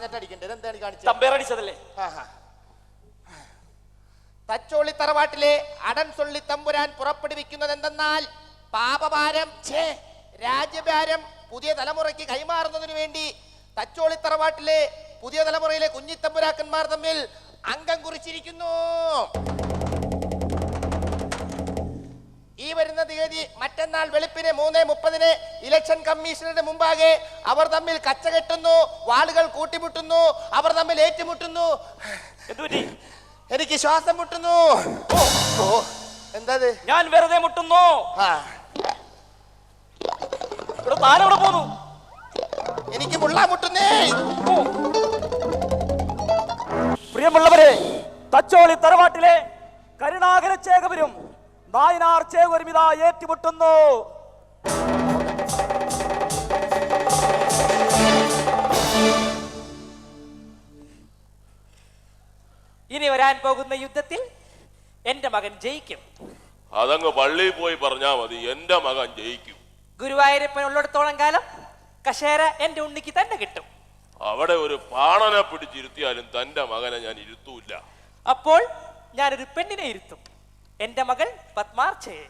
പറഞ്ഞിട്ട് അടിക്കണ്ടേ ഇതെന്താണ് കാണിച്ചത് തമ്പേർ തച്ചോളി തറവാട്ടിലെ അടൻ സൊള്ളി തമ്പുരാൻ പുറപ്പെടുവിക്കുന്നത് എന്തെന്നാൽ പാപഭാരം ഛേ രാജ്യഭാരം പുതിയ തലമുറയ്ക്ക് കൈമാറുന്നതിനു വേണ്ടി തച്ചോളി തറവാട്ടിലെ പുതിയ തലമുറയിലെ കുഞ്ഞിത്തമ്പുരാക്കന്മാർ തമ്മിൽ അംഗം കുറിച്ചിരിക്കുന്നു. ഈ വരുന്ന തീയതി മറ്റന്നാൾ വെളുപ്പിന് മൂന്ന് മുപ്പതിന് ഇലക്ഷൻ കമ്മീഷണറുടെ മുമ്പാകെ അവർ തമ്മിൽ കച്ചകെട്ടുന്നു വാളുകൾ കൂട്ടിമുട്ടുന്നു അവർ തമ്മിൽ ഏറ്റുമുട്ടുന്നു. എനിക്ക് ശ്വാസം മുട്ടുന്നു. എന്താ? ഞാൻ വെറുതെ മുട്ടുന്നു. താനെവിടെ പോന്നു? എനിക്ക് മുള്ള മുട്ടുന്നേ. പ്രിയമുള്ളവരെ തച്ചോളി തറവാട്ടിലെ കരുണാകര ചേകവരും നായനാർ ചേകുരുമിത ഏറ്റുമുട്ടുന്നു. ഇനി വരാൻ പോകുന്ന യുദ്ധത്തിൽ എന്റെ മകൻ ജയിക്കും. അതങ്ങ് പള്ളിയിൽ പോയി പറഞ്ഞാ മതി എന്റെ മകൻ ജയിക്കും. ഗുരുവായൂരപ്പൻ ഉള്ളിടത്തോളം കാലം കശേര എന്റെ ഉണ്ണിക്ക് തന്നെ കിട്ടും. അവിടെ ഒരു പാണനെ പിടിച്ചിരുത്തിയാലും തന്റെ മകനെ ഞാൻ ഇരുത്തൂല്ല. അപ്പോൾ ഞാനൊരു പെണ്ണിനെ ഇരുത്തും. എന്റെ മകൾ പത്മാർച്ചയെ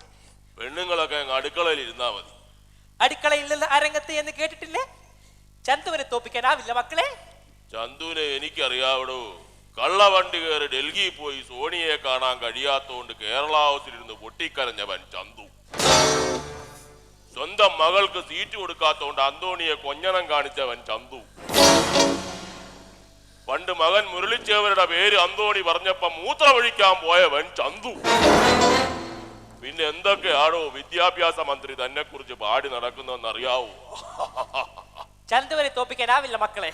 പെണ്ണുങ്ങളൊക്കെ അങ്ങ് അടുക്കളയിൽ ഇരുന്നാ മതി. അടുക്കളയിൽ നിന്ന് അരങ്ങത്ത് എന്ന് കേട്ടിട്ടില്ലേ? ചന്തുവിനെ തോപ്പിക്കാനാവില്ല മക്കളെ. ചന്തുവിനെ എനിക്കറിയാവിടോ. കള്ളവണ്ടി കയറി ഡൽഹിയിൽ പോയി സോണിയെ കാണാൻ കഴിയാത്തോണ്ട് കേരള ഹൗസിലിരുന്ന് പൊട്ടിക്കരഞ്ഞവൻ ചന്തു. സ്വന്തം മകൾക്ക് സീറ്റ് കൊടുക്കാത്തോണ്ട് അന്തോണിയെ കൊഞ്ഞനം കാണിച്ചവൻ ചന്തു. പണ്ട് മകൻ മുരളിച്ചേവരുടെ പേര് അന്തോണി പറഞ്ഞപ്പോ മൂത്രമൊഴിക്കാൻ പോയവൻ ചന്തു. പിന്നെ എന്തൊക്കെയാണോ വിദ്യാഭ്യാസ മന്ത്രി തന്നെ കുറിച്ച് പാടി നടക്കുന്നതെന്ന് അറിയാവൂ ചന്തുവരെ തോപ്പിക്കാനാവില്ല മക്കളെ.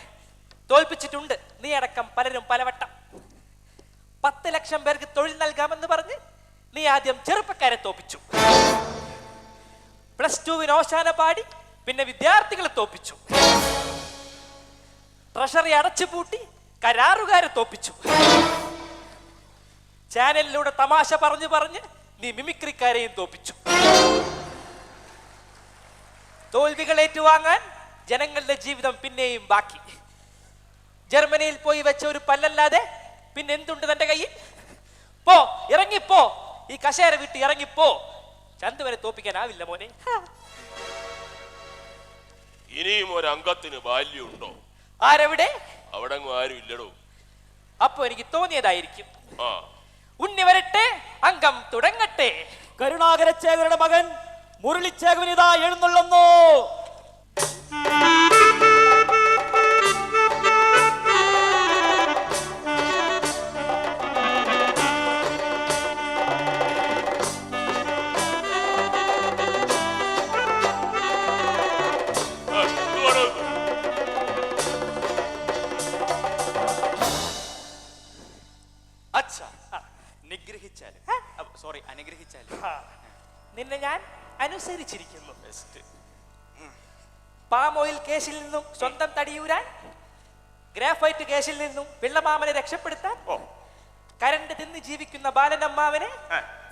തോൽപ്പിച്ചിട്ടുണ്ട്. നീ അടക്കം പലരും പലവട്ടം. പത്ത് ലക്ഷം പേർക്ക് തൊഴിൽ നൽകാമെന്ന് പറഞ്ഞ് നീ ആദ്യം ചെറുപ്പക്കാരെ തോപ്പിച്ചു. പ്ലസ് ടുവിന് ഓശാന പാടി പിന്നെ വിദ്യാർത്ഥികളെ തോപ്പിച്ചു. ട്രഷറി അടച്ചുപൂട്ടി കരാറുകാരെ തോപ്പിച്ചു. ചാനലിലൂടെ തമാശ പറഞ്ഞു പറഞ്ഞ് നീ മിമിക്രിക്കാരെയും തോപ്പിച്ചു. തോൽവികൾ ഏറ്റുവാങ്ങാൻ ജനങ്ങളുടെ ജീവിതം പിന്നെയും ബാക്കി. ജർമ്മനിയിൽ പോയി വെച്ച ഒരു പല്ലല്ലാതെ പിന്നെ എന്തുണ്ട് തന്റെ കയ്യിൽ? പോ ഇറങ്ങിപ്പോ ഈ കശേര വിട്ട് ഇറങ്ങിപ്പോ ചന്തുവനെ തോപ്പിക്കാനാവില്ല മോനെ. ഇനിയും ഒരു അംഗത്തിന് ബാല്യുണ്ടോ ആരെവിടെ? അവിടെ ആരും ഇല്ലടോ. അപ്പൊ എനിക്ക് തോന്നിയതായിരിക്കും. ആ. ഉണ്ണി വരട്ടെ അംഗം തുടങ്ങട്ടെ. കരുണാകരച്ചേകരുടെ മകൻ മുരളിച്ചേകവൻ ഇതാ എഴുന്നള്ളുന്നു. അച്ഛ. നിഗ്രഹിച്ചാലും. സോറി അനുഗ്രഹിച്ചാൽ നിന്നെ ഞാൻ അനുസരിച്ചിരിക്കുന്നു. ബെസ്റ്റ് പാം ഓയിൽ കേസിൽ നിന്നും സ്വന്തം തടിയൂരാൻ ഗ്രാഫൈറ്റ് കേസിൽ നിന്നും പിള്ളമാമനെ രക്ഷപ്പെടുത്താൻ കരണ്ട് തിന്ന് ജീവിക്കുന്ന ബാലനമ്മാവനെ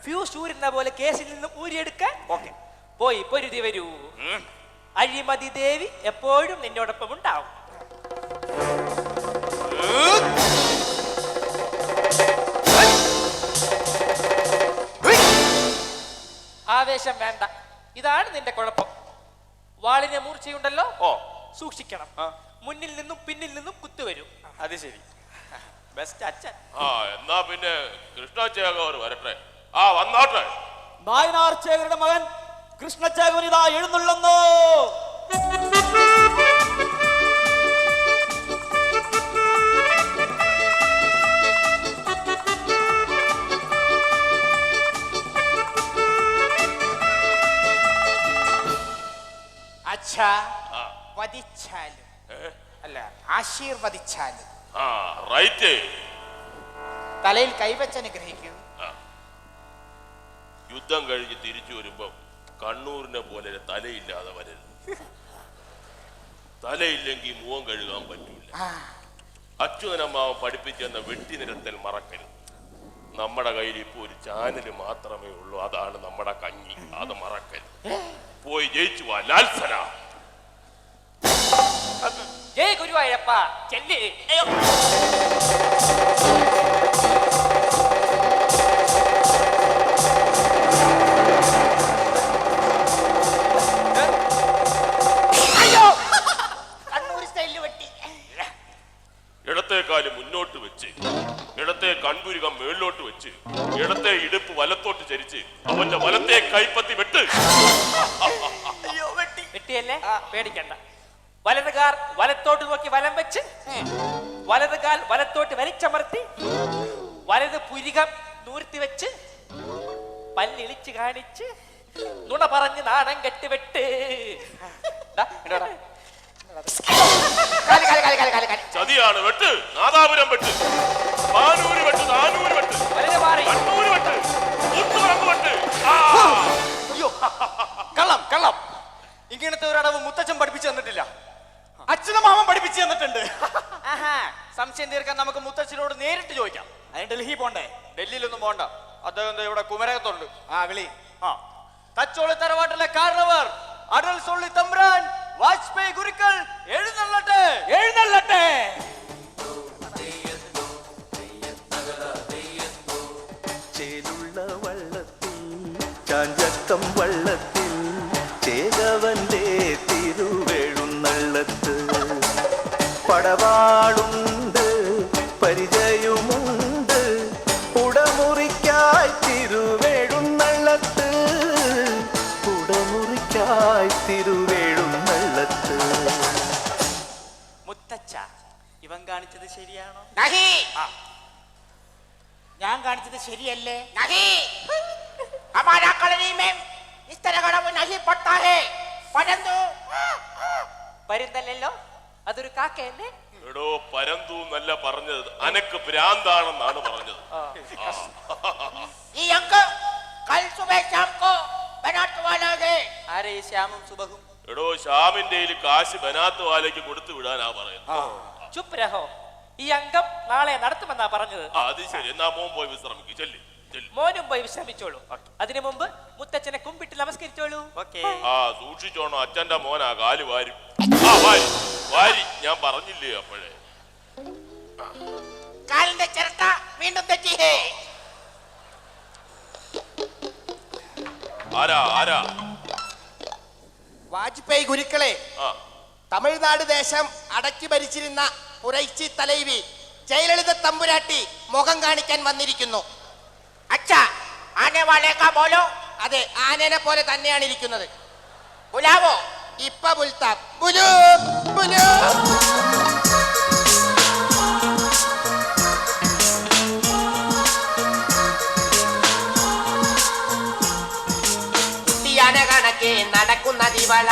ഫ്യൂസ് ഊരുന്ന പോലെ കേസിൽ നിന്നും ഊരിയെടുക്കാൻ ഓക്കെ. പോയി പൊരുതി വരൂ. അഴിമതി ദേവി എപ്പോഴും നിന്നോടൊപ്പം ഉണ്ടാവും. ആവേശം വേണ്ട. ഇതാണ് നിന്റെ കുഴപ്പം. വാളിനെ മൂർച്ചയുണ്ടല്ലോ? ഓ. സൂക്ഷിക്കണം. മുന്നിൽ നിന്നും പിന്നിൽ നിന്നും കുത്തുവരും അത് ശരി. ബെസ്റ്റ് അച്ഛൻ. ആ എന്നാ പിന്നെ കൃഷ്ണചേകവർ വരട്ടെ. ആ വന്നാട്ടെ. നായനാർ ചേകരുടെ മകൻ കൃഷ്ണചേകവൻ ഇതാ എഴുന്നള്ളുന്നു. വധിച്ചാലും. അല്ല ആശീർവദിച്ചാലും. തലയിൽ കൈവച്ച് അനുഗ്രഹിക്കൂ. യുദ്ധം കഴിഞ്ഞ് തിരിച്ചു വരുമ്പം കണ്ണൂരിനെ പോലെ തലയില്ലാതെ വരരുത്. തലയില്ലെങ്കിൽ മുഖം കഴുകാൻ പറ്റൂല. ആ, അച്യുതനമ്മാവൻ പഠിപ്പിച്ചെന്ന വെട്ടി നിരത്തൽ മറക്കരുത്. നമ്മുടെ കയ്യിൽ ഇപ്പൊ ഒരു ചാനൽ മാത്രമേ ഉള്ളൂ. അതാണ് നമ്മുടെ കഞ്ഞി. അത് മറക്കരുത്. പോയി ജയിച്ചു വാ ലാൽസന ജയ ഗുരുവായൂരപ്പ ചെല്ലി. അയ്യോ. അയ്യോ. കണ്ണൂർ സ്റ്റൈലിൽ വെട്ടി. ഇടത്തെ കാൽ മുന്നോട്ട് വെച്ച് ഇടത്തെ കൺപുരുകം മേളിലോട്ട് വെച്ച് ഇടത്തെ ഇടുപ്പ് വലത്തോട്ട് ചരിച്ച് അവന്റെ വലത്തെ കൈപ്പത്തി വെട്ട്. അയ്യോ വെട്ടി. വെട്ടിയല്ലേ? പേടിക്കണ്ട. വലത് കാർ വലത്തോട്ട് നോക്കി വലം വെച്ച്. വലതുകാൽ വലത്തോട്ട് വലിച്ചമർത്തി. വലത് പുരികം നൂർത്തി വെച്ച്. പല്ലിളിച്ച് കാണിച്ച്. നുണ പറഞ്ഞ് നാണം കെട്ടി വെട്ട് ദാ, ഇങ്ങോട്ടാ. കാൽ കാൽ കാൽ കാൽ കാൽ കാൽ. ചതിയാണ് വെട്ട്. നാദാപുരം വെട്ട്. പാനൂര് വെട്ട് നാനൂര് വെട്ട്. കണ്ണൂര് വെട്ട്. കൂത്തുപറമ്പ് വെട്ട്. ആ! അയ്യോ കള്ളം കള്ളം. ഇങ്ങനത്തെ ഒരു അടവ് മുത്തച്ഛൻ പഠിപ്പിച്ചു തന്നിട്ടില്ല. തന്നിട്ടുണ്ട് സംശയം തീർക്കാൻ നമുക്ക് മുത്തച്ഛനോട് നേരിട്ട് ചോദിക്കാം. അതിന് ഡൽഹി പോണ്ടേ? ഡൽഹിയിലൊന്നും പോണ്ട. അദ്ദേഹം ഇവിടെ കുമരകത്തുണ്ട്. ആ വിളി. ആ. തച്ചോളി തറവാട്ടിലെ കാരണവർ അടൽ സൊള്ളി തമ്പ്രാൻ വാജ്പേയി ഗുരുക്കൾ എഴുന്നള്ളട്ടെ. എഴുന്നള്ളട്ടെ. പടവാളുണ്ട് പരിചയമുണ്ട് ഉടമുറിക്കായി തിരുവെഴുന്നള്ളത്ത് ഉടമുറിക്കായി തിരുവെഴുന്നള്ളത്ത് മുത്തച്ഛ ഇവൻ കാണിച്ചത് ശരിയാണോ നഹി ഞാൻ കാണിച്ചത് ശരിയല്ലേ नहीं हमारा कॉलोनी में इस तरह का वो नहीं पड़ता है परंतु വരുന്നല്ലോ അതൊരു കാക്കയല്ലേ എടോ പരന്തു എന്നല്ല പറഞ്ഞത് അനക്ക് ഭ്രാന്താണെന്നാണ് പറഞ്ഞത് ये अंकल कल सुबह शाम को बनाने वाला है ആരെ ഈ ശ്യാമും സുബഹും എടോ ശ്യാമിന്റെ കയ്യില് കാശ് ബനാത്ത് വാലയ്ക്ക് കൊടുത്തു വിടാനാ പറയുന്നത് ചുപ്പ് രഹോ ഈ അംഗം നാളെ നടത്തുമെന്നാ പറഞ്ഞത് ആ, അത് ശരി എന്നാ മോൻ പോയി വിശ്രമിക്കും ചെല്ലി ചെല്ലി മോനും പോയി വിശ്രമിച്ചോളൂ. അതിനു മുമ്പ് മുത്തച്ഛനെ കുമ്പിട്ട് നമസ്കരിച്ചോളൂ. ഓക്കേ. ആ. സൂക്ഷിച്ചോണോ. അച്ഛന്റെ മോനാ കാൽ വാരും. ആ വാരി. വാരി. ഞാൻ പറഞ്ഞില്ലേ അപ്പോഴേ? കാലിന്റെ ചിരട്ട വീണ്ടും തെറ്റിയേ ആരാ ആരാ? വാജ്പേയി ഗുരുക്കളെ ആ. തമിഴ്നാട് ദേശം അടക്കി ഭരിച്ചിരുന്ന പുരൈച്ചി തലൈവി ജയലളിത തമ്പുരാട്ടി മുഖം കാണിക്കാൻ വന്നിരിക്കുന്നു. അച്ഛാ ആനെ വാളേക്കാ പോലോ? അതെ ആനനെ പോലെ തന്നെയാണ് ഇരിക്കുന്നത്. പുലാവോ? ഇപ്പ ബുൽത്താം പുലു പുലു. കണക്കെ നടക്കുന്ന ദിവള.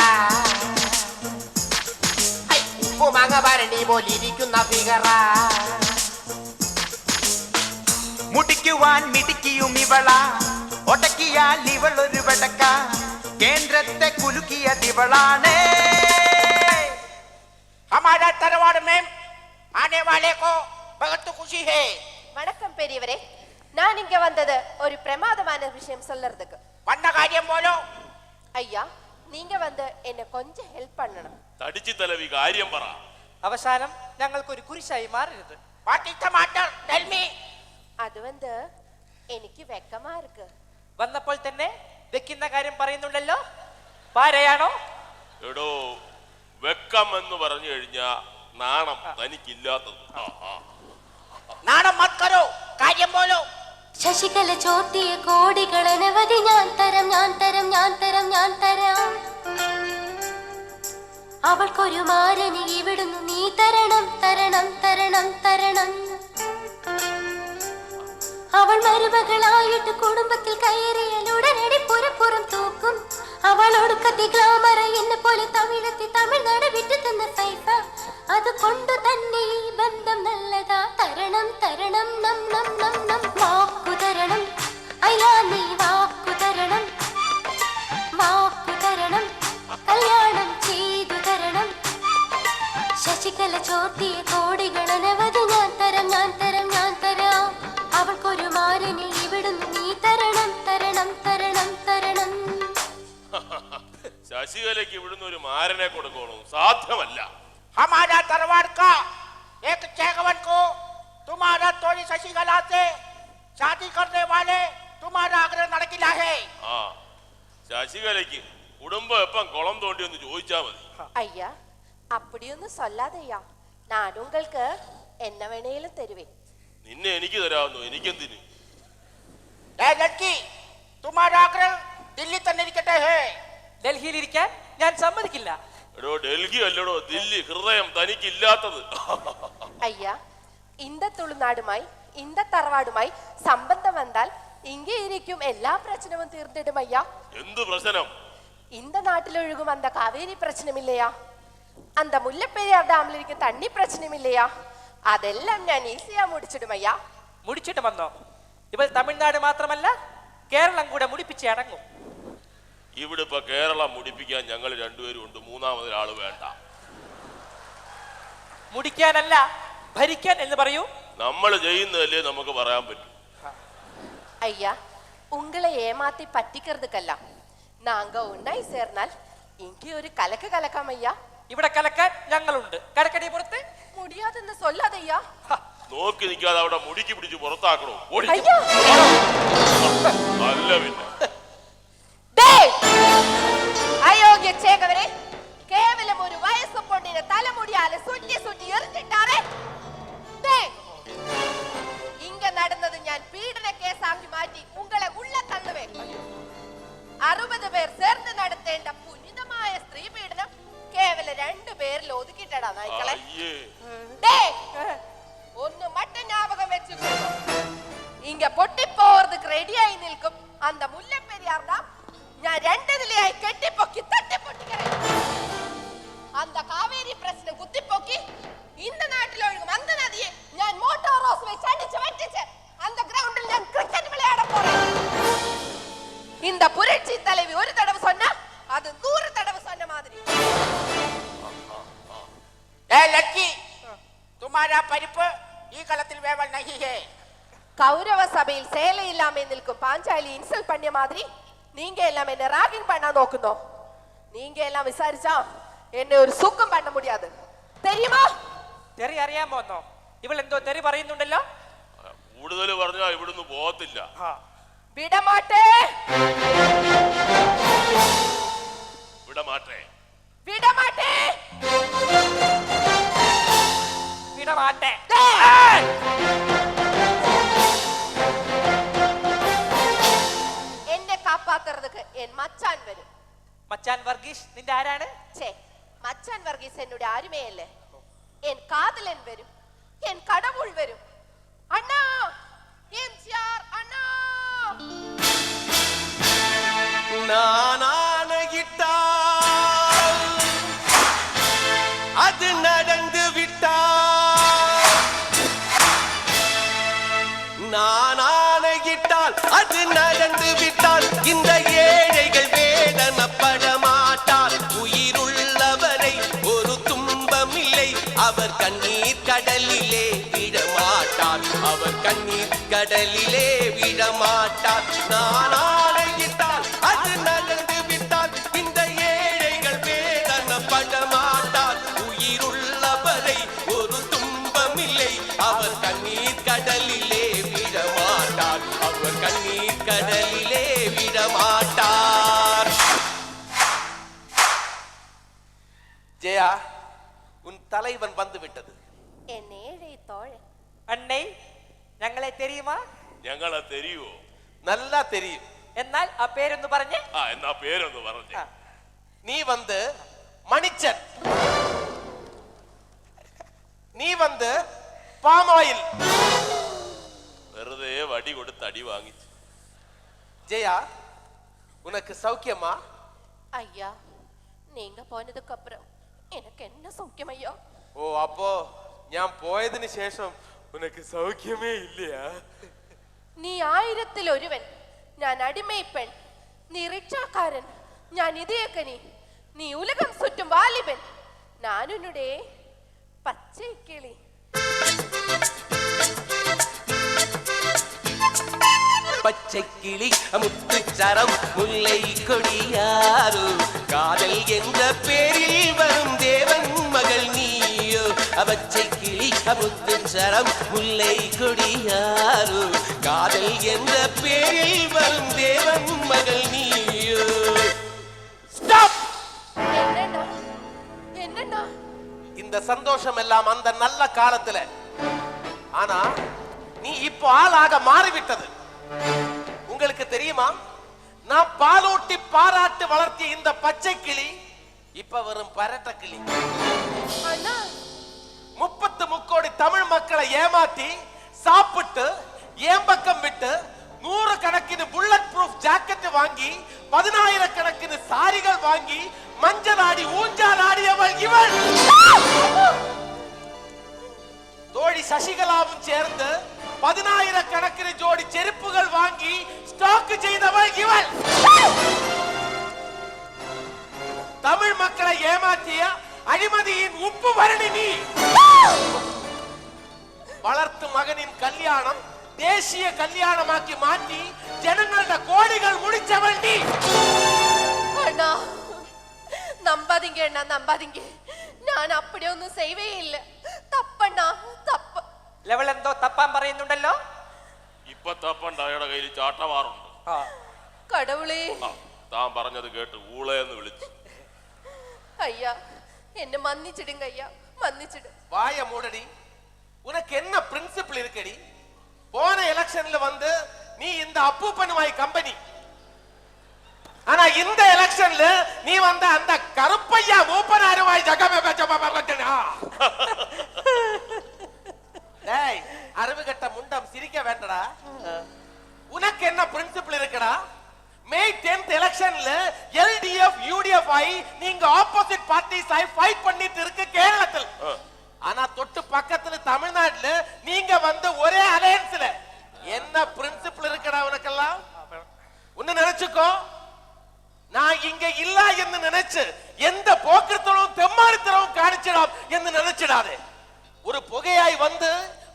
ഉപ്പുമാങ്ങ ഭരണി പോലിരിക്കുന്ന ഫിഗറ. മുടിക്കുവാൻ മിടുക്കിയും ഇവള ഒടക്കിയാൽ ഇവളൊരു വടക്ക കേന്ദ്രത്തെ കുലുക്കിയതിവളാണ് हमारा तरवाड़ में आने वाले को बहुत खुशी है வணக்கம் பெரியவரே நான் இங்க வந்தது ஒரு பிரமாதமான விஷயம் சொல்லறதுக்கு വന്ന കാര്യം പോലോ ஐயா நீங்க வந்து என்ன கொஞ்சம் ஹெல்ப் பண்ணணும் തടിച്ചു തലവി കാര്യം പറ അവസാനം ഞങ്ങൾക്കൊരു കുരിശായി മാറരുത് what is the matter tell me അതുകൊണ്ട് എനിക്ക് വെക്കമാർക്ക് വന്നപ്പോൾ തന്നെ വെക്കുന്ന കാര്യം പറയുന്നുണ്ടല്ലോ? പാരയാണോ? എടോ വെക്കം എന്ന് പറഞ്ഞു കഴിഞ്ഞാ നാണം തനിക്കില്ലാത്തത്. നാണം മക്കരോ? കാര്യം പോലോ? ശശികല ചോർത്തിയ കോടികൾ അനവധി ഞാൻ തരം ഞാൻ തരം ഞാൻ തരം ഞാൻ തരാം. അവൾക്കൊരു മാരനി ഇവിടുന്ന് നീ തരണം തരണം തരണം തരണം. അവൾ മരുമകളായിട്ട് കുടുംബത്തിൽ കയറിയാൽ ഉടനടി പുറപ്പുറം തൂക്കും. അവളോട് കത്തി ഗ്ലാമറ എന്നെ പോലെ തമിഴത്തി തമിഴ്നാട് വിട്ടു തന്ന സൈഫ. അത് കൊണ്ടു തന്നെ ഈ ബന്ധം നല്ലതാ. തരണം തരണം നം നം നം നം വാക്കു തരണം. അയ്യാ നീ വാക്കു തരണം. വാക്കു തരണം. കല്യാണം ചെയ്തു തരണം. ശശികല ചോർത്തിയ കോടികൾ അനവധി ഞാൻ തരം ഞാൻ തരം ഞാൻ തരാം. അവൾക്കൊരു മാരനെ ഇവിടുന്ന് നീ തരണം തരണം തരണം തരണം. ശശികലയ്ക്ക് ഇവിടുന്ന് ഒരു മാരനെ കൊടുക്കണം? സാധ്യമല്ല. का एक को तुम्हारा शादी करने वाले तुम्हारा आग्रह ആ ശശികലയ്ക്ക് കുടുംബം എപ്പം കുളം തോണ്ടി ഒന്ന് ചോദിച്ചാ മതി. ஐயா அப்படியொன்னும் சொல்லாதய்யா நான் உங்களுக்கு என்ன வேணேலும் നിന്നെ എനിക്ക് തരാമെന്നോ? എനിക്കെന്തിന്? ലക്കി ഹേ. ഡൽഹിയിൽ ഞാൻ സമ്മതിക്കില്ല. ഡൽഹി അല്ലടോ ദില്ലി തുളുനാടുമായി തറവാടുമായി സംബന്ധം വന്നാൽ ഇങ്ങേയിരിക്കും എല്ലാ പ്രശ്നവും തീർന്നിടും അയ്യാ. എന്ത് പ്രശ്നം? இந்த നാട്ടിലൊഴുകും അന്ത കാവേരി പ്രശ്നമില്ലയാ. അന്ത മുല്ലപ്പെരിയാർ ഡാമിലിരിക്കും തണ്ണി പ്രശ്നമില്ലയാ. അതെല്ലാം ഞാൻ ഈസിയാ മുടിച്ചിടുമയ്യ. മുടിച്ചിട്ട് വന്നോ? ഇവൾ തമിഴ്നാട് മാത്രമല്ല കേരളം കൂടെ മുടിപ്പിച്ച് അടങ്ങും ഇവിടെ ഇപ്പൊ കേരളം മുടിപ്പിക്കാൻ ഞങ്ങൾ രണ്ടുപേരും ഉണ്ട്. മൂന്നാമത് ഒരാൾ വേണ്ട. മുടിക്കാനല്ല ഭരിക്കാൻ എന്ന് പറയൂ. നമ്മൾ ചെയ്യുന്നതല്ലേ നമുക്ക് പറയാൻ പറ്റും. ஐயா ഏമാത്തി പറ്റിക്കരുത് കല്ല. നാങ്ക ഉണ്ടായി ചേർന്നാൽ എനിക്ക് ഒരു കലക്ക് കലക്കാം ஐயா ഇവിടെ കലക്കാൻ ഞങ്ങളുണ്ട്. കരക്കടി പുറത്ത്? മുടിയാതെന്ന് സൊല്ലാതെയ്യാ? നോക്കി നിൽക്കാതെ അവിടെ മുടിക്ക് പിടിച്ച് പുറത്താക്കണോ? ഓടി അല്ല പിന്നെ. അയോഗ്യ ചേകവരെ കേവലം ഒരു വയസ്സ് പൊണ്ണിനെ തലമുടിയാലെ സുറ്റി സുറ്റി എറിഞ്ഞിട്ടാറേ ഇങ്ങ നടന്നത് ഞാൻ പീഡന കേസാക്കി മാറ്റി ഉങ്ങളെ ഉള്ള തന്നുവേ അറുപത് പേർ ചേർന്ന് നടത്തേണ്ട പുനിതമായ സ്ത്രീ പീഡനം കേവലം രണ്ടു പേരിൽ ഒതുക്കിട്ടടാ നായ്ക്കളെ. ഡേ ഒന്ന് മറ്റ ஞாபகம் വെച്ചുക്കോ ഇങ്ങ പൊട്ടി പോവർക്ക് റെഡിയായി നിൽക്കും. அந்த മുല്ലപ്പെരിയാർ ഡാം ഞാൻ രണ്ടതിലെയായി കെട്ടിപ്പൊക്കി തട്ടിപ്പൊട്ടിക്കണേ അന്ത കാവേരി പ്രശ്നം കുത്തിപ്പൊക്കി. ഇന്ന നാട്ടിലൊഴുകും അന്ത നദിയെ ഞാൻ മോട്ടോർ ഹോസ് വെച്ച് അടിച്ച് വറ്റിച്ച് അന്ത ഗ്രൗണ്ടിൽ ഞാൻ ക്രിക്കറ്റ് വിളയാടാൻ പോറേ இந்த புரட்சி தலைவி ஒரு தடவை சொன்னா அது நூறு தடவை மாதிரி ए लड़की तुम्हारा പരിപ്പ് ഈ കളത്തിൽ വേവൽ നഹി ഹേ കൗരവ സഭയിൽ സേലയില്ലാമേ നിൽക്കും. പാഞ്ചാലി ഇൻസൽ പണ്യ മാതിരി നീങ്ക എല്ലാം എന്നെ റാഗിംഗ് പണ്ണാൻ നോക്കുന്നോ? നീങ്ക എല്ലാം വിസാരിച്ചാ എന്നെ ഒരു സുഖം പണ്ണ മുടിയാതെ. തെരിയുമോ? തെറി അറിയാമോ എന്നോ ഇവൾ എന്തോ തെറി പറയുന്നുണ്ടല്ലോ? കൂടുതൽ പറഞ്ഞാ ഇവിടുന്ന് പോകത്തില്ല. വിടമാട്ടേ വിടമാട്ടെ. വിടമാട്ടെ. വിടമാട്ടെ. എന്നെ കാപ്പാക്കറതുക്ക് എൻ മച്ചാൻ വരും. മച്ചാൻ വർഗീഷ് നിന്റെ ആരാണ്? ചേ മച്ചാൻ വർഗീസ് എന്നോട് ആരുമേയല്ലേ? എൻ കാതലൻ വരും. എൻ കടമുൾ വരും. അണ്ണാ! എൻ അണ്ണാ! നാനാ கடலிலே விடமாட்டார். நான் ஆணையிட்டால் அது நகர்ந்து விட்டால் இந்த ஏழைகள் வேதனப்பட மாட்டார் உயிருள்ளவரை ஒரு துன்பமில்லை. அவர் கண்ணீர் கடலிலே விடமாட்டார். அவர் கண்ணீர் கடலிலே விடமாட்டார். ஜெயா உன் தலைவன் வந்துவிட்டது. என் ஏழை தோழ அன்னை ഞങ്ങളെ തെരിയുമാ ഞങ്ങളെ തരുവോ நல்லா தெரியும் എന്നാൽ ആ പേരൊന്ന് പറഞ്ഞേ ആ എന്നാ പേരൊന്ന് പറഞ്ഞു ആ. நீ வந்து மணிச்சன் நீ வந்து பாமாயில் വെറുതെ വടി കൊടുത്ത് അടി വാങ്ങിച്ചു ஜெயா உனக்கு சௌக்கியமா ஐயா நீங்க போனதுக்கு அப்புறம் எனக்கு என்ன சௌக்கியம் ஐயா ഓ അപ്പോ ഞാൻ പോയതിനു ശേഷം ഉനക്ക് സൗഖ്യമേ ഇല്ലയാ നീ ആയിരത്തിൽ ഒരുവൻ ഞാൻ അടിമൈ പെൺ നീ റിക്ഷാക്കാരൻ ഞാൻ ഇതേക്കനി നീ ഉലകം ചുറ്റും വാലിബൻ ഞാനുനുടേ പച്ചൈ കിളി பச்சைக்கிளி முத்துச்சரம் முல்லை கொடியாறு காதல் என்ற பேரில் வரும் தேவன் மகள் நீ பச்சை கிளி அமுத்தின் சரம் முல்லை கொடியாரோ காதல் என்ற பேரில் வரும் தேவன் மகள் நீயோ. இந்த சந்தோஷம் எல்லாம் அந்த நல்ல காலத்துல. ஆனா நீ இப்போ ஆளாக மாறிவிட்டது. உங்களுக்கு தெரியுமா? நான் பாலூட்டி பாராட்டு வளர்த்திய இந்த பச்சை கிளி இப்ப வரும் பரட்ட கிளி அண்ணா முப்பத்து முக்கோடி தமிழ் மக்களை ஏமாத்தி சாப்பிட்டு ஏம்பக்கம் விட்டு நூறு கணக்கின் புல்லட் ப்ரூஃப் ஜாக்கெட் வாங்கி பதினாயிர கணக்கின் சாரிகள் வாங்கி மஞ்சள் ஆடி ஊஞ்சல் ஆடியவள் இவள். தோழி சசிகலாவும் சேர்ந்து பதினாயிர கணக்கின் ஜோடி செருப்புகள் வாங்கி ஸ்டாக் செய்தவள் இவள். தமிழ் மக்களை ஏமாற்றிய அழிமதியின் உப்பு வரணி நீ. വളർത്തു മകനിൻ കല്യാണം ദേശീയ കല്യാണമാക്കി മാറ്റി ജനങ്ങളുടെ കോടികൾ മുടിച്ച വണ്ടി. അണ്ണാ നമ്പാതിങ്ക അണ്ണാ നമ്പാതിങ്ക. ഞാൻ അപ്പടി ഒന്നും സേവ് ചെയ്യില്ല തപ്പണ്ണാ തപ്പ്. ലെവൽ എന്തോ തപ്പാൻ പറയുന്നുണ്ടല്ലോ? ഇപ്പൊ തപ്പൻ തയുടെ കയ്യിൽ ചാട്ടവാറുണ്ട്. കടവുളേ. ആ, താൻ പറഞ്ഞത് കേട്ട് ഊളയെന്ന് വിളിച്ചു. അയ്യാ എന്നെ മന്നിച്ചിടും കയ്യാ മന്നിച്ചിടും. வாய மூடடி. உனக்கு என்ன பிரின்சிபிள் இருக்கடி? போன எலெக்ஷன்ல வந்து நீ இந்த அப்பூப்பனுமாய் கம்பெனி ஆனா இந்த எலெக்ஷன்ல நீ வந்த அந்த கருப்பையா மூப்பனாருமாய் ஜகமே டேய் அறிவுகட்ட முண்டம் சிரிக்க வேண்டடா. உனக்கு என்ன பிரின்சிபிள் இருக்குடா? மே 10th எலெக்ஷன்ல எல்டிஎஃப் யூடிஎஃப் ஐ நீங்க ஆப்போசிட் பார்ட்டிஸ் ஐ ஃபைட் பண்ணிட்டு இருக்கு கேரளத்தில். ஆனா தொட்டு பக்கத்துல தமிழ்நாட்டுல நீங்க வந்து ஒரே அலையன்ஸ்ல என்ன பிரின்சிபல் இருக்கடா உனக்கெல்லாம்? ஒன்னு நினைச்சுக்கோ. நான் இங்க இல்ல என்று நினைச்சு எந்த போக்குத்தனமும் தெம்மாடித்தனமும் காணிச்சிடாம் என்று நினைச்சிடாதே. ஒரு புகையாய் வந்து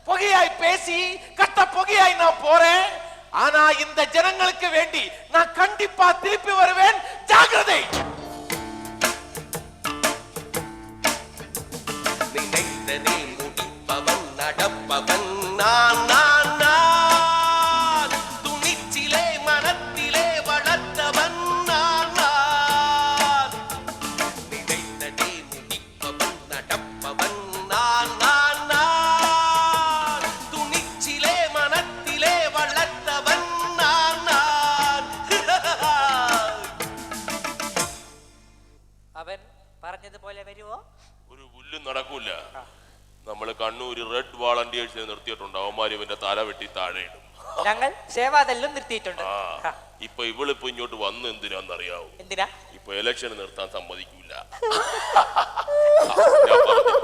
புகையாய் பேசி கட்ட புகையாய் நான் போறேன். ஆனா இந்த ஜனங்களுக்கு வேண்டி நான் கண்டிப்பா திருப்பி வருவேன். ஜாக்கிரதை! ഞങ്ങൾ സേവാതെല്ലും നിർത്തിയിട്ടുണ്ട്. ഇപ്പൊ ഇവൾ ഇപ്പൊ ഇവളിപ്പോ ഇങ്ങോട്ട് വന്ന് എന്തിനാന്നറിയാവോ? എന്തിനാ? ഇപ്പൊ ഇലക്ഷൻ നിർത്താൻ സമ്മതിക്കൂല. ഞാൻ പറഞ്ഞു.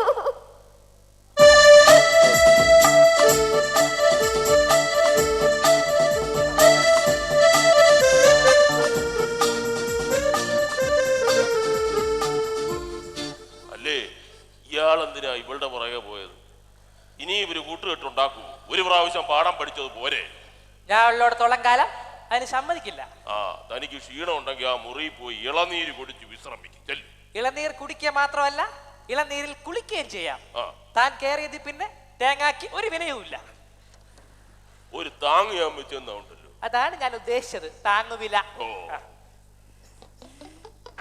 അല്ലേ? ഇയാളെന്തിനാ ഇവളുടെ പുറകെ പോയത്? ഇനി ഇവർ കൂട്ടുകെട്ടുണ്ടാക്കൂ. ഒരു പ്രാവശ്യം പാഠം പഠിച്ചത് പോരെ? ഞാൻ ഉള്ളിടത്തോളം കാലം അതിന് സമ്മതിക്കില്ല. ആ തനിക്ക് ക്ഷീണം ഉണ്ടെങ്കിൽ ആ മുറി പോയി ഇളനീര് കുടിച്ച് വിശ്രമിക്കും. ചെല്ലു. ഇളനീർ കുടിക്കുക മാത്രമല്ല ഇളനീരിൽ കുളിക്കുകയും ചെയ്യാം. താൻ കയറിയത് പിന്നെ തേങ്ങാക്കി ഒരു വിലയുമില്ല. ഒരു താങ്ങ് ഞാൻ വെച്ചെന്നുണ്ടല്ലോ അതാണ് ഞാൻ ഉദ്ദേശിച്ചത്. താങ്ങുവില. ഓ.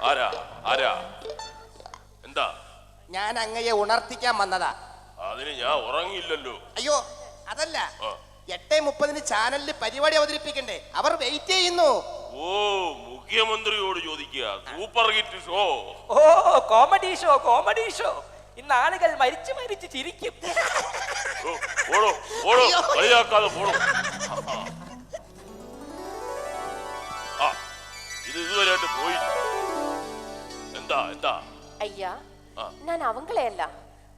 ആരാ? ആരാ? എന്താ? ഞാൻ അങ്ങയെ ഉണർത്തിക്കാൻ വന്നതാ. അതിന് ഞാൻ ഉറങ്ങിയില്ലല്ലോ. അയ്യോ അതല്ല. എട്ടേ മുപ്പതിന് ചാനലിൽ പരിപാടി അവതരിപ്പിക്കണ്ടേ അവർ വെയിറ്റ് ചെയ്യുന്നു ഓ മുഖ്യമന്ത്രിയോട് ചോദിക്കുക സൂപ്പർ ഹിറ്റ് ഷോ ഓ കോമഡി ഷോ കോമഡി ഷോ ഇന്ന് ആളുകൾ മരിച്ചു മരിച്ച് ചിരിക്കും ഓ, പോടോ പോടോ കളിയാക്കാതെ പോടോ ആ ഇത് ഇതുവരെയായിട്ട് പോയില്ല എന്താ എന്താ ஐயா ஆ. நான் அவங்களே அல்ல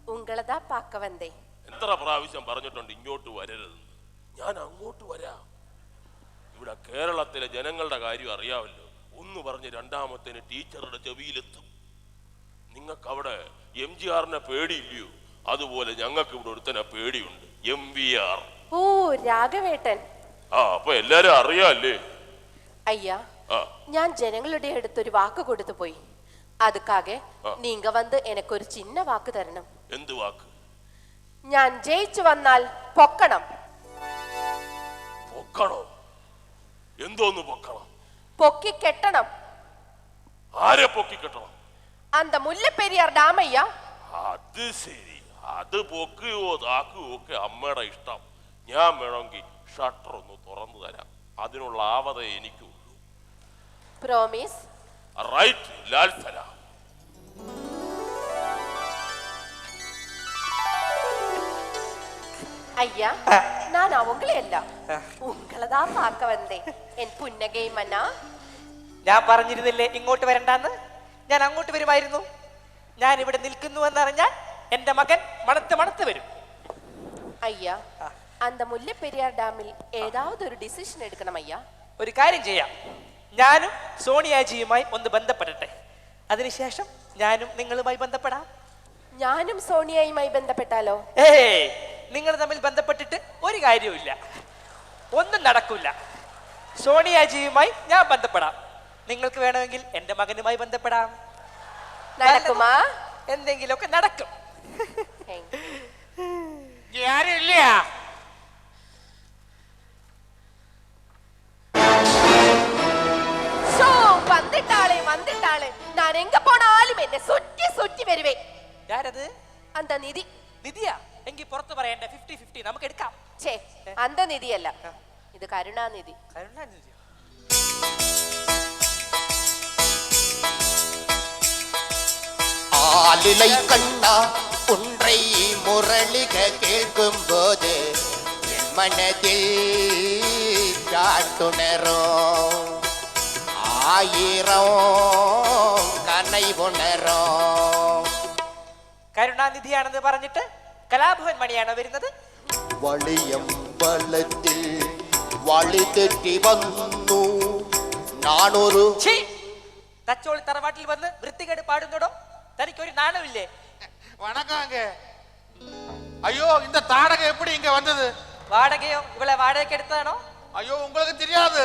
உங்களை தான் பார்க்க வந்தேன் എത്ര പ്രാവശ്യം പറഞ്ഞിട്ടുണ്ട് ഇങ്ങോട്ട് വരരുത് ഞാൻ അങ്ങോട്ട് വരാം. ഇവിടെ കേരളത്തിലെ ജനങ്ങളുടെ കാര്യം അറിയാമല്ലോ. ഒന്ന് പറഞ്ഞ് രണ്ടാമത്തേന് ടീച്ചറുടെ ചെവിയിലെത്തും. നിങ്ങൾക്ക് അവിടെ എം ജി ആറിനെ പേടിയില്ലയോ? അതുപോലെ ഞങ്ങൾക്ക് ഇവിടെ ഒരുത്തനെ പേടിയുണ്ട്. M V R. ഓ രാഘവേട്ടൻ. ആ അപ്പൊ എല്ലാരും അറിയാല്ലേ? അയ്യാ ഞാൻ ജനങ്ങളുടെ അടുത്ത് ഒരു വാക്ക് കൊടുത്തു പോയി. അതുക്കാകെ നീങ്ക വന്ന് എനക്കൊരു ചിന്ന വാക്ക് തരണം. എന്ത് വാക്ക്? ഞാൻ ജയിച്ചു വന്നാൽ പൊക്കണം. പൊക്കണോ? എന്തോന്ന് പൊക്കണം? പൊക്കി കെട്ടണം. ആരെ പൊക്കിക്കെട്ടണം അന്ത മുല്ലപ്പെരിയാർ ഡാമയ്യ അത് ശരി. അത് പൊക്കുകയോ താക്കുകയോ ഒക്കെ അമ്മയുടെ ഇഷ്ടം. ഞാൻ വേണമെങ്കിൽ ഷട്ടർ ഒന്ന് തുറന്നു തരാം. അതിനുള്ള ആവത എനിക്കുള്ളൂ. പ്രോമിസ് റൈറ്റ് ലാൽ സലാം ஐயா நான் அவங்களே அல்ல உங்களதா பார்க்க வந்தேன் என் புன்னகை மன்னா ഞാൻ പറഞ്ഞിരുന്നില്ലേ ഇങ്ങോട്ട് വരണ്ടാന്ന് ഞാൻ അങ്ങോട്ട് വരുമായിരുന്നു ഞാൻ ഇവിടെ നിൽക്കുന്നു എന്നറിഞ്ഞാൽ എന്റെ മകൻ മണത്ത് മണത്ത് വരും ஐயா அந்த முல்லைப்பெரியார் ഡാമിൽ ഏതാവത് ഒരു ഡിസിഷൻ എടുക്കണം അയ്യാ ഒരു കാര്യം ചെയ്യാം ഞാനും സോണിയാജിയുമായി ഒന്ന് ബന്ധപ്പെടട്ടെ അതിനുശേഷം ഞാനും നിങ്ങളുമായി ബന്ധപ്പെടാം ഞാനും സോണിയയുമായി ബന്ധപ്പെട്ടാലോ ഏയ് നിങ്ങൾ തമ്മിൽ ബന്ധപ്പെട്ടിട്ട് ഒരു കാര്യവുമില്ല ഒന്നും നടക്കില്ല സോണിയാജിയുമായി ഞാൻ ബന്ധപ്പെടാം നിങ്ങൾക്ക് വേണമെങ്കിൽ എന്റെ മകനുമായി ബന്ധപ്പെടാം നടക്കുമാ എന്തെങ്കിലുമൊക്കെ നടക്കും Thank you. யாரும் இல்லையா ஷோ, வந்துட்டாளே வந்துட்டாளே நான் எங்க போனாலும் എന്നെ சுற்றி சுற்றி വരുവേ ഞാനത് அந்த നിധി നിധിയാ എങ്കിൽ പുറത്ത് പറയണ്ട ഫിഫ്റ്റി ഫിഫ്റ്റി നമുക്ക് എടുക്കാം ഛേ അന്ത നിധിയല്ല ഇത് കരുണാനിധി കരുണാനിധിയോ? ஆலிலை கண்ணா ஒன்றை முரளிக கேட்கும் போது என் மனதில் காட்டுணரும் ஆயிரம் கனை உணரும் കരുണാനിധിയാണെന്ന് പറഞ്ഞിട്ട് കലാഭവൻ മണിയാണോ വരുന്നത് വളിയമ്പലത്തിൽ വളി തെറ്റി വന്നു നാണൊരു ഛീ! തച്ചോളി തറവാട്ടിൽ വന്ന് വൃത്തികേട് പാടുന്നോടോ തനിക്കൊരു നാണമില്ലേ வணக்கங்க ஐயோ இந்த தாடகம் எப்படி இங்க வந்தது വാടകയോ ഇവളെ വാടകയ്ക്ക് എടുത്തതാണോ ஐயோ உங்களுக்கு தெரியாது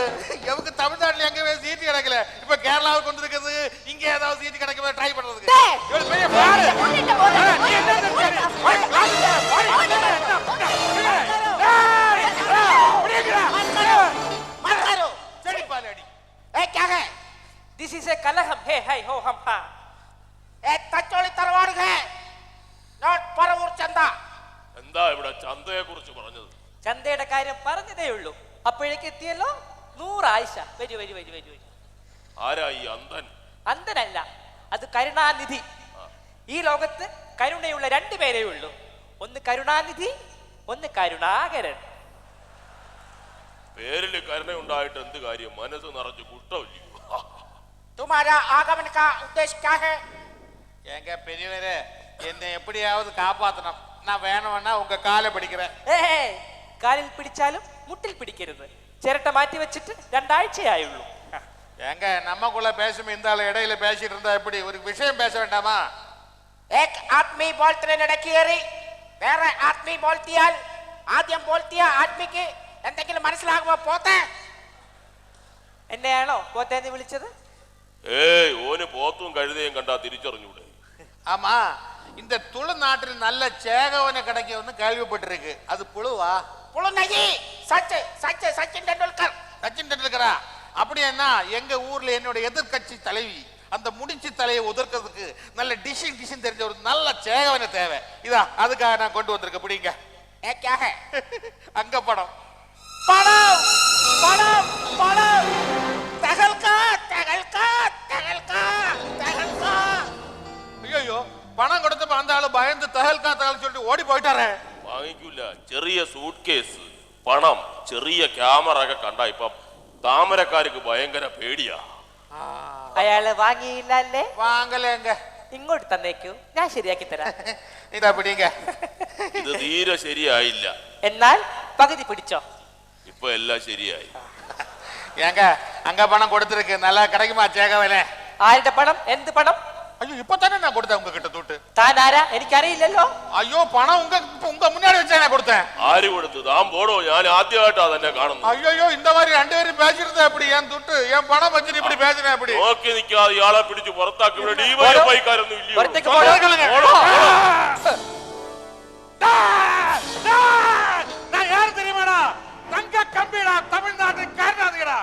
எவருக்கு தமிழ்நாட்டுல எங்கவே சீட்டு கிடைக்கல இப்ப கேரளாவுக்கு வந்திருக்குது இங்க ஏதாவது சீட்டு கிடைக்கவே ட்ரை பண்றதுக்கு டேய்! இவரு பெரிய பாரு போனிட்ட போது. நீ என்ன நினைச்ச? ஓடி, கிளாஸ்ல, ஓடி, ஓடி, செடிப்பால் அடி ए क्या है ദിസ് ഈസ് എ കലഹം ഹേ ഹൈ ഹോ ഹം ഹാ ए तचोली तरवाड़ है नॉट परवूर चंदा എന്താ ഇവിടെ ചന്തയെ കുറിച്ച് പറഞ്ഞത് ചന്തയുടെ കാര്യം പറഞ്ഞതേ ഉള്ളൂ അപ്പോഴേക്ക് എത്തിയല്ലോ നൂറായിഷ വരൂ വരൂ വരൂ വരൂ വരൂ ആരാ ഈ അന്തൻ അന്തനല്ല അത് കരുണാനിധി ഈ ലോകത്ത് കരുണയുള്ള രണ്ടു പേരേ ഉള്ളൂ ഒന്ന് കരുണാനിധി ഒന്ന് കരുണാകരൻ പേരിൽ കരുണ ഉണ്ടായിട്ട് എന്ത് കാര്യം മനസ്സ് നിറച്ച് കുഷ്ടമില്ലയോ तुम्हारा आगमन का उद्देश्य क्या है எங்க பெரியவரே என்னை எப்படியாவது காப்பாத்தணும் நான் வேணும்னா உங்க காலை பிடிக்கிறேன் ഏ കാലിൽ പിടിച്ചാലും മുട്ടിൽ പിടിക്കരുത്. ചിരട്ട മാറ്റി വെച്ചിട്ട് രണ്ടാഴ്ചയായുള്ളൂ. எங்க நமக்குள்ள பேசும் இந்த ஆள் இடையில பேசிட்டு இருந்தா எப்படி ஒரு விஷயம் பேச ഏക് ആത്മീ ബോൾത്തിന് ഇടയ്ക്ക് കയറി വേറെ ആത്മീ ബോൾത്തിയാൽ ആദ്യം ബോൾത്തിയ ആത്മിക്ക് എന്തെങ്കിലും മനസ്സിലാകുമോ? പോത്തേ. എന്നെയാണോ പോത്തേന്ന് വിളിച്ചത്? ഏയ് ഓന് പോത്തും കഴുതയും കണ്ടാ തിരിച്ചറിഞ്ഞൂടെ. ஆமா இந்த துளு നല്ല நல்ல சேகவன கிடைக்க வந்து கேள்விப்பட்டிருக்கு அது புலநகி சச்சின் சச்சின் சச்சின் டெண்டுல்கர். சச்சின் டெண்டுல்கரா? அப்படி என்ன? எங்க ஊர்ல என்னுடைய எதிர்கட்சி தலைவி அந்த முடிச்சு தலையை உதர்க்கிறதுக்கு நல்ல டிஷிங் டிஷிங் தெரிஞ்ச ஒரு நல்ல சேகவனை தேவை. இதா அதுக்காக நான் கொண்டு வந்திருக்கேன். பிடிங்க. ஏக்காக அங்க படம். படம் படம் படம். தகல்கா தகல்கா தகல்கா தகல்கா. ஐயோ பணம் கொடுத்து அந்த ஆளு பயந்து தகல்கா தகல் சொல்லிட்டு ஓடி போயிட்டாரே. വാങ്ങിക്കൂല ചെറിയ സൂട്ട് കേസ് പണം ചെറിയ ക്യാമറ ഒക്കെ കണ്ട ഇപ്പൊ താമരക്കാർക്ക് ഭയങ്കര പേടിയാ അയാള് വാങ്ങിയില്ല അല്ലേ வாங்கலேங்க ഇങ്ങോട്ട് തന്നേക്കൂ ഞാൻ ശരിയാക്കി തരാം இதா பிடிங்க ഇത് തീരെ ശരിയായില്ല എന്നാൽ പകുതി പിടിച്ചോ ഇപ്പൊ എല്ലാം ശരിയായി ஏங்க அங்க பணம் கொடுத்துருக்கு நல்லா கிடைக்குமா சேகவனே ആരുടെ പണം അയ്യോ ഇപ്പൊ തന്നെ ഞാൻ കൊടുത്തേ ഉങ്ക കിട്ട തൂട്ട് താൻ ആരാ എനിക്കറിയില്ലല്ലോ അയ്യോ പണം ഉങ്ക ഉങ്ക മുന്നാടി വെച്ചാ ഞാൻ കൊടുത്തേ ആര് കൊടുത്തു താൻ പോടോ ഞാൻ ആദ്യമായിട്ടാ തന്നെ കാണുന്നു അയ്യോ ഇന്ത മാതിരി രണ്ടുപേരും പേച്ചിരുന്ന എപ്പിടി ഞാൻ തുട്ട് ഞാൻ പണം വെച്ചിട്ട് ഇപ്പിടി പേച്ചിന എപ്പിടി നോക്കി നിൽക്കാതെ ഇയാളെ പിടിച്ച് പുറത്താക്കി ഇവിടെ ഡിവൈഎഫ്ഐക്കാരൊന്നും ഇല്ലയോ நான் யாரும் தெரியுமாடா தங்க கம்பிடா தமிழ்நாட்டு காரணாதுடா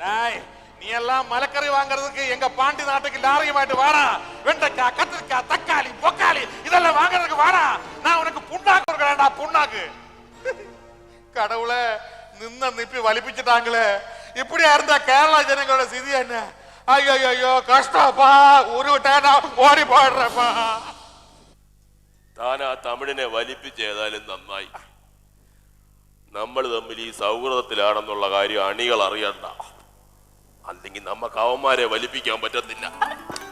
டேய் நீ எல்லாம் மலக்கறி வாங்குறதுக்கு எங்க பாண்டி நாட்டுக்கு லாரியுமாயிட்டு வாடா வெண்டைக்காய் கத்திரிக்காய் தக்காளி பொக்காளி இதெல்லாம் வாங்குறதுக்கு வாடா நான் உனக்கு புண்ணாக்கு கொடுக்கறேன்டா புண்ணாக்கு கடவுளை நின்ன நிப்பி வலிப்பிச்சுட்டாங்களே இப்படியா இருந்தா கேரளா ஜனங்களோட சிதி என்ன ஐயோ ஐயோ கஷ்டப்பா உருவிட்டேனா ஓடி போடுறப்பா താൻ ആ തമിഴിനെ വലിപ്പിച്ച് ഏതായാലും നന്നായി നമ്മൾ തമ്മിൽ ഈ സൗഹൃദത്തിലാണെന്നുള്ള കാര്യം അണികൾ അറിയണ്ട അല്ലെങ്കിൽ നമുക്ക് അവന്മാരെ വലിപ്പിക്കാൻ പറ്റത്തില്ല.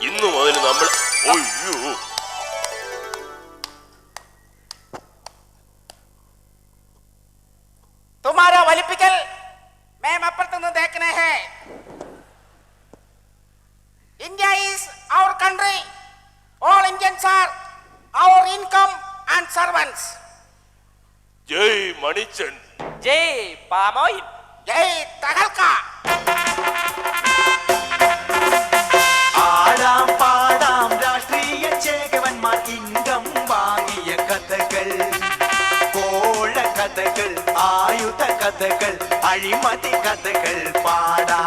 ഇന്ന് മുതൽ നമ്മൾ ഒയ്യോ തുമാരോ വലിപ്പിക്കൽ? മേം അപ്പുറത്തുനിന്ന് തേക്കണേ. Hey India is our country all Indians are our income and servants ജയ് മണിച്ചൻ. ജയ് പാമോയിൻ ജയ് തകൽക്ക. இன்பம் வாங்கிய கதைகள் கோழ கதைகள் ஆயுத கதைகள் அழிமதி கதைகள் பாடா.